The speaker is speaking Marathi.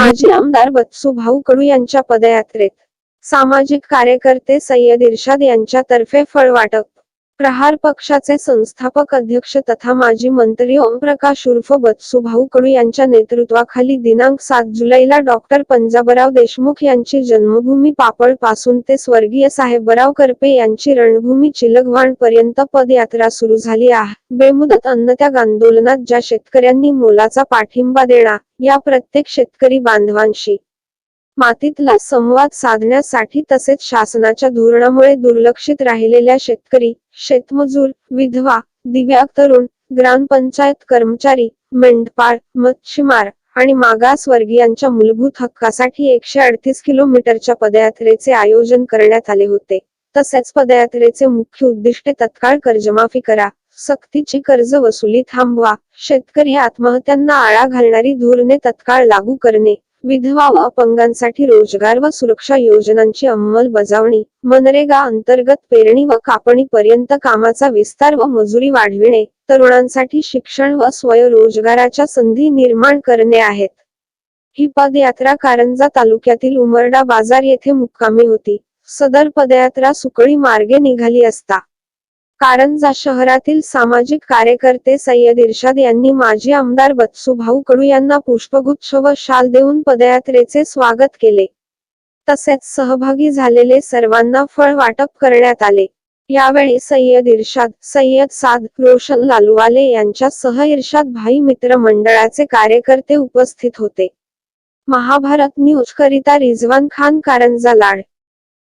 माजी आमदार बत्सुभाऊ भाऊ कडू यांच्या पदयात्रेत सामाजिक कार्यकर्ते सय्यद इर्शाद यांच्यातर्फे फळ वाटप. प्रहार पक्षाचे संस्थापक अध्यक्ष तथा माजी मंत्री ओमप्रकाश उर्फ बत्सुभाऊ कडू यांच्या नेतृत्वाखाली दिनांक सात जुलैला डॉक्टर पंजाबराव देशमुख यांची जन्मभूमी पापडपासून ते स्वर्गीय साहेबराव करपे यांची रणभूमी चिलगवाण पर्यंत पदयात्रा सुरू झाली आहे. बेमुदत अन्नत्याग आंदोलनात ज्या शेतकऱ्यांनी मोलाचा पाठिंबा देणार या प्रत्येक शेतकरी बांधवांशी मातीतला संवाद साधण्यासाठी तसेच शासनाच्या धोरणामुळे दुर्लक्षित राहिलेल्या शेतकरी शेतमजूर विधवा दिव्यांग तरुण ग्रामपंचायत कर्मचारी मेंढपाळ मच्छीमार आणि मागासवर्गीयांच्या मूलभूत हक्कासाठी एकशे अडतीस किलोमीटरच्या पदयात्रेचे आयोजन करण्यात आले होते. तसेच पदयात्रेचे मुख्य उद्दिष्टे तत्काळ कर्जमाफी करा सक्तीची कर्ज वसुली थांबवा शेतकरी आत्महत्यांना आळा घालणारी धोरणे तत्काळ लागू करणे विधवा व अपंगांसाठी रोजगार व सुरक्षा योजनांची अंमलबजावणी मनरेगा अंतर्गत पेरणी व कापणी पर्यंत कामाचा विस्तार व मजुरी वाढविणे तरुणांसाठी शिक्षण व स्वयंरोजगाराच्या संधी निर्माण करणे आहेत. ही पदयात्रा कारंजा तालुक्यातील उमरडा बाजार येथे मुक्कामी होती. सदर पदयात्रा सुकळी मार्गे निघाली असता. कारंजा शहरातील सामाजिक कार्यकर्ते सय्यद इर्शाद यांनी माजी आमदार बत्सुभाऊ कडू यांना पुष्पगुच्छ व शाल देऊन पदयात्रेचे स्वागत केले. तसेच सहभागी झालेले सर्वांना फळ वाटप करण्यात आले. यावेळी सय्यद इर्शाद सय्यद साद रोशन लालूवाले यांच्यासह इर्शाद भाई मित्र मंडळाचे कार्यकर्ते उपस्थित होते. महाभारत न्यूज करिता रिजवान खान कारंजा लाड.